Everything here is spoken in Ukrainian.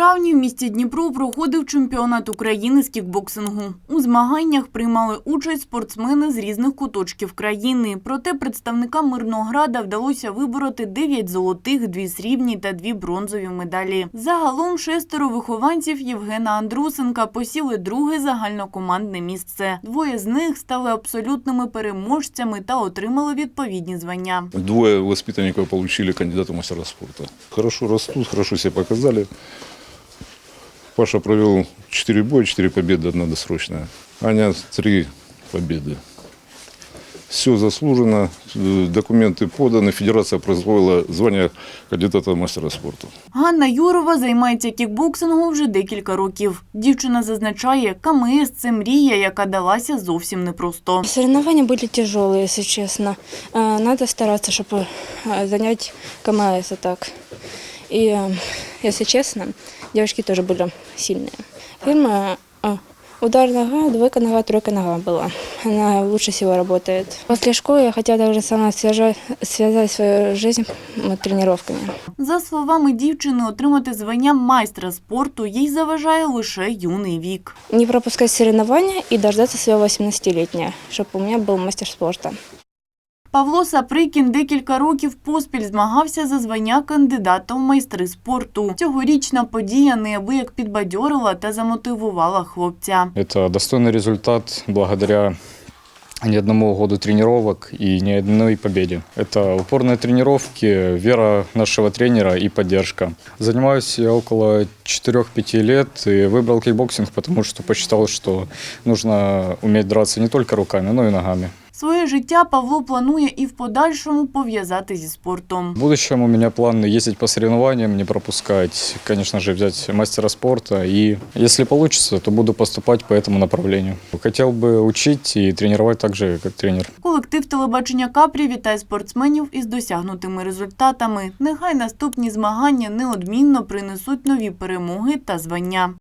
травні в місті Дніпро проходив чемпіонат України з кікбоксингу. У змаганнях приймали участь спортсмени з різних куточків країни. Проте представникам Мирнограда вдалося вибороти 9 золотих, 2 срібні та 2 бронзові медалі. Загалом шестеро вихованців Євгена Андрусенка посіли друге загальнокомандне місце. Двоє з них стали абсолютними переможцями та отримали відповідні звання. Двое воспитанников получили кандидата в мастера спорта. Хорошо растут, хорошо себя показали. Паша провел 4 боя, 4 победы, одна досрочная. Аня 3 победы. Все заслужено, э, документы поданы, федерация производила звание кандидата в мастера спорта. Ганна Юрова займається кікбоксингом вже декілька років. Дівчина зазначає, КМС – це мрія, яка далася зовсім непросто. Соревнования были тяжелые, если честно. Э, Надо стараться, чтобы э, занять КМС и так. И, э, если честно, девочки тоже были сильные. Фирма э, удар нога, двойка нога, тройка нога была. Она лучше всего работает. После школы я хотела также сама связать, связать свою жизнь м, тренировками. За словами дівчини, отримати звання майстра спорту їй заважає лише юний вік. Не пропускать соревнования и дождаться своего 18-летия, чтобы у меня был мастер спорта. Павло Саприкін декілька років поспіль змагався за звання кандидата в майстри спорту. Цьогорічна подія неабияк підбадьорила та замотивувала хлопця. Это достойный результат благодаря не одному году тренировок и ни одной победе. Это упорные тренировки, вера нашего тренера и поддержка. Занимаюсь я около 4-5 лет и выбрал кикбоксинг, потому что посчитал, что нужно уметь драться не только руками, но и ногами. Своє життя Павло планує і в подальшому пов'язати зі спортом. В будущем у меня план ездить по соревнованиям, не пропускать, конечно же, взять мастера спорта. И если получится, то буду поступать по этому направлению. Хотел бы учить и тренировать так же, как тренер. Колектив телебачення Капрі вітає спортсменів із досягнутими результатами. Нехай наступні змагання неодмінно принесуть нові перемоги та звання.